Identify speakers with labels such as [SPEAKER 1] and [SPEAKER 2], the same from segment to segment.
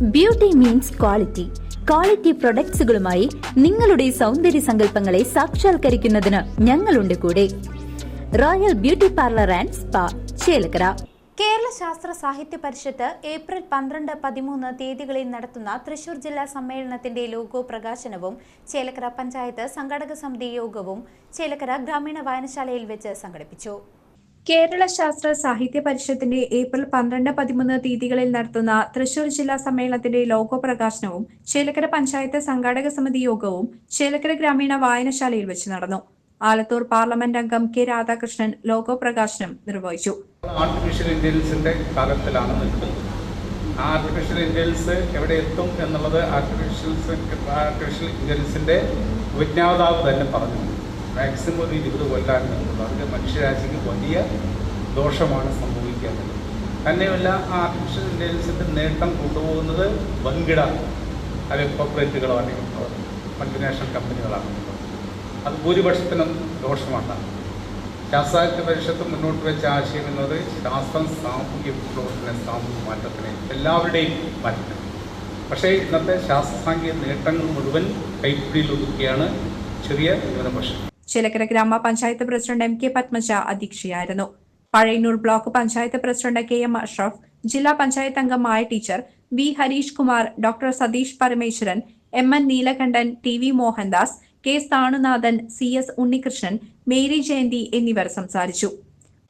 [SPEAKER 1] Beauty means quality quality പ്രൊഡക്ട്സുകളുമായി നിങ്ങളുടെ സൗന്ദര്യ സങ്കല്പങ്ങളെ സാക്ഷാത്കരിക്കുന്നതിന് ഞങ്ങളുണ്ട് കൂടെ. Royal beauty parlour and spa Chelakkara.
[SPEAKER 2] Kerala Sasthra Sahithya Parishad April പന്ത്രണ്ട് പതിമൂന്ന് തീയതികളിൽ നടത്തുന്ന തൃശൂർ ജില്ലാ സമ്മേളനത്തിന്റെ ലോഗോ പ്രകാശനവും ചേലക്കര പഞ്ചായത്ത് സംഘാടക സമിതി യോഗവും ചേലക്കര ഗ്രാമീണ വായനശാലയിൽ വെച്ച് സംഘടിപ്പിച്ചു.
[SPEAKER 3] കേരള ശാസ്ത്ര സാഹിത്യ പരിഷത്തിന്റെ ഏപ്രിൽ പന്ത്രണ്ട് പതിമൂന്ന് തീയതികളിൽ നടത്തുന്ന തൃശൂർ ജില്ലാ സമ്മേളനത്തിന്റെ ലോഗോ പ്രകാശനവും ചേലക്കര പഞ്ചായത്ത് സംഘാടക സമിതി യോഗവും ചേലക്കര ഗ്രാമീണ വായനശാലയിൽ വെച്ച് നടന്നു. ആലത്തൂർ പാർലമെന്റ് അംഗം കെ രാധാകൃഷ്ണൻ ലോഗോ പ്രകാശനം നിർവഹിച്ചു.
[SPEAKER 4] ആർട്ടിഫിഷ്യൽ ഇന്റലിജൻസ് ആർട്ടിഫിഷ്യൽ ഇന്റലിജൻസ് എവിടെ എത്തും എന്നുള്ളത് ആർട്ടിഫിഷ്യൽ ആർട്ടിഫിഷ്യൽ ഇന്റലിജൻസിന്റെ വിജ്ഞാതാവ് തന്നെ പറഞ്ഞു മാക്സിമം ഒരു ഇരുപത് കൊല്ലാൻ നിൽക്കുന്നത് അതിന്റെ മനുഷ്യരാശിക്ക് വലിയ ദോഷമാണ് സംഭവിക്കുന്നത്. തന്നെയുമല്ല ആ ആർട്ടിഫിഷ്യൽ ഇന്റലിജൻസിന്റെ നേട്ടം കൊണ്ടുപോകുന്നത് വൻകിട അല്ലെങ്കിൽ കോർപ്പറേറ്റുകളോ അല്ലെങ്കിൽ മൾട്ടിനാഷണൽ കമ്പനികളാണ് അത് ഭൂരിപക്ഷത്തിനും ദോഷമാണ്. ശാസ്ത്രജ്ഞ പരിഷത്ത് മുന്നോട്ട് വെച്ച ആശയം എന്നത് ശാസ്ത്രം സാമൂഹ്യ വിപ്ലവത്തിന് സാമൂഹ്യ മാറ്റത്തിന് എല്ലാവരുടെയും മാറ്റത്തിന് പക്ഷേ ഇന്നത്തെ ശാസ്ത്ര സാങ്കേതിക നേട്ടങ്ങൾ മുഴുവൻ കൈപ്പിടിയിൽ ഒതുക്കിയാണ് ചെറിയ ന്യൂനപക്ഷം.
[SPEAKER 3] ചേലക്കര ഗ്രാമപഞ്ചായത്ത് president M K Padmaja അധ്യക്ഷയായിരുന്നു. Pazhayannur block panchayat president K M Ashraf ജില്ലാ പഞ്ചായത്ത് അംഗമായ teacher V Harish Kumar doctor Satheesh Parameswaran M N Neelakantan T V Mohandas K Sthanunathan C S Unnikrishnan Mary Jayanthi എന്നിവർ സംസാരിച്ചു.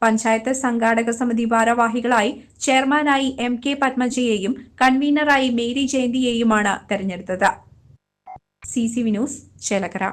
[SPEAKER 3] പഞ്ചായത്ത് സംഘാടക സമിതി ഭാരവാഹികളായി ചെയർമാനായി എം കെ പത്മജയെയും കൺവീനറായി മേരി ജയന്തിയെയുമാണ് തെരഞ്ഞെടുത്തത്. C C news Chelakkara.